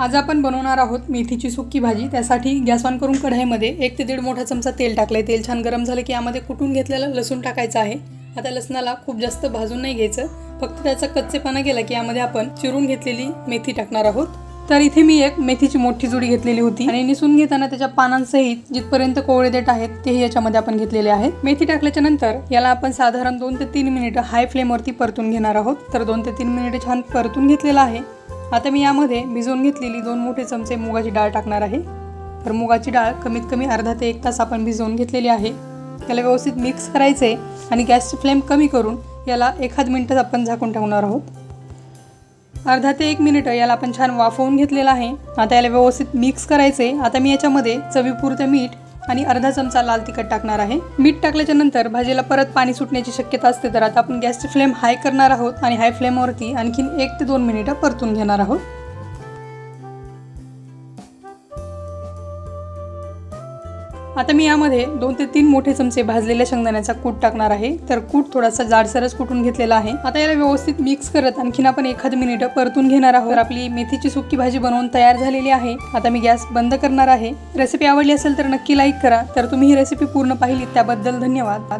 आज आपण बनवणार आहोत मेथीची सुक्की भाजी. त्यासाठी गॅस ऑन करून कढाईमध्ये एक ते दीड मोठा चमचा तेल टाकलं आहे तेल छान गरम झालं की यामध्ये कुटून घेतलेलं लसूण टाकायचं आहे. आता लसणाला खूप जास्त भाजून नाही घ्यायचं. फक्त त्याचा कच्चेपणा गेला की यामध्ये आपण चिरून घेतलेली मेथी टाकणार आहोत. तर इथे मी एक मेथीची मोठी जुडी घेतलेली होती. आणि निसून घेताना त्याच्या पानांसहित जिथपर्यंत कोवळे देठ आहेत तेही याच्यामध्ये आपण घेतलेले आहेत. मेथी टाकल्याच्या नंतर याला आपण साधारण दोन ते तीन मिनिटं हाय फ्लेमवरती परतून घेणार आहोत. तर दोन ते तीन मिनिटं छान परतून घेतलेलं आहे. आता मी यामध्ये भिजवून घेतलेली दोन मोठे चमचे मुगाची डाळ टाकणार आहे. तर मुगाची डाळ कमीत कमी अर्धा ते एक तास आपण भिजवून घेतलेली आहे. त्याला व्यवस्थित मिक्स करायचे आणि गॅसची फ्लेम कमी करून याला एखाद मिनटं आपण झाकून ठेवणार आहोत. अर्धा ते एक मिनिटं याला आपण छान वाफवून घेतलेलं आहे. आता याला व्यवस्थित मिक्स करायचे. आता मी याच्यामध्ये चवीपुरतं मीठ आणि अर्धा चमचा लाल तिखट टाकणार आहे. मीठ टाकल्याच्या नंतर भाजीला परत पाणी सुटण्याची शक्यता असते तर आता आपण गॅसची फ्लेम हाय करणार आहोत आणि हाय फ्लेमवरती आणखीन एक ते दोन मिनिटं परतून घेणार आहोत. आता मी यामध्ये दोन ते तीन मोठे चमचे भाजलेल्या शेंगदाण्याचा कूट टाकणार आहे. तर कूट थोडासा जाडसरच कुटून घेतलेला आहे. आता याला व्यवस्थित मिक्स करत आणखीन आपण एखाद मिनिट परतून घेणार आहोत. आपली मेथीची सुक्की भाजी बनवून तयार झालेली आहे. आता मी गॅस बंद करणार आहे. रेसिपी आवडली असेल तर नक्की लाईक करा. तर तुम्ही ही रेसिपी पूर्ण पाहिली त्याबद्दल धन्यवाद.